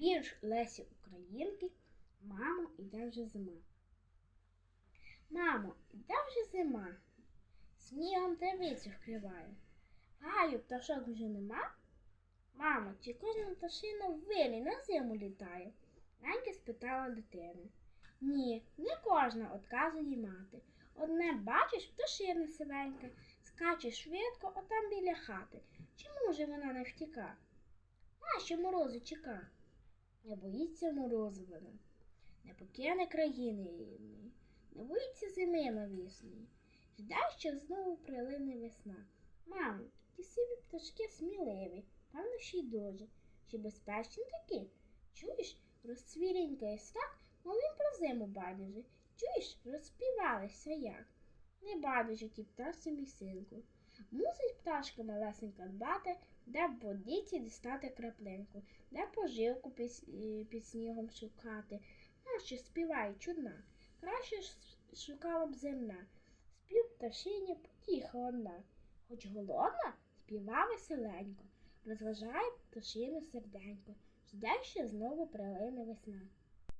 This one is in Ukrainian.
Вірш Лесі Українки. Мамо, іде вже зима. Мамо, іде вже зима. Снігом травицю вкриває. Гаю, пташок вже нема. Мамо, чи кожна пташина в вилі на зиму літає? Ненька спитала дитина. Ні, не кожна, отказує мати. Одне бачиш, пташина сивенька, скаче швидко, отам біля хати. Чому ж вона не втіка? Нащо морозу чека? Не боїться морозивина, не покине країни рідної, не боїться зими навісної. Жде, що знову прилине весна. Мамо, ті сиві пташки сміливі, певно, ще й дуже. Чи безпечні такі? Чуєш, розцвірінькає так, він про зиму байдуже. Чуєш, розспівалися як. Не байдуже ті пташці мій синку. Мусить пташка малесенька дбати, де в водиці дістати краплинку, де поживку під, е, снігом шукати. Нащо співає чудна, краще ж шукала б земна. Спів пташині потіха одна. Хоч голодна, співа веселенько, розважає пташину серденько, жде, що знову прилине весна.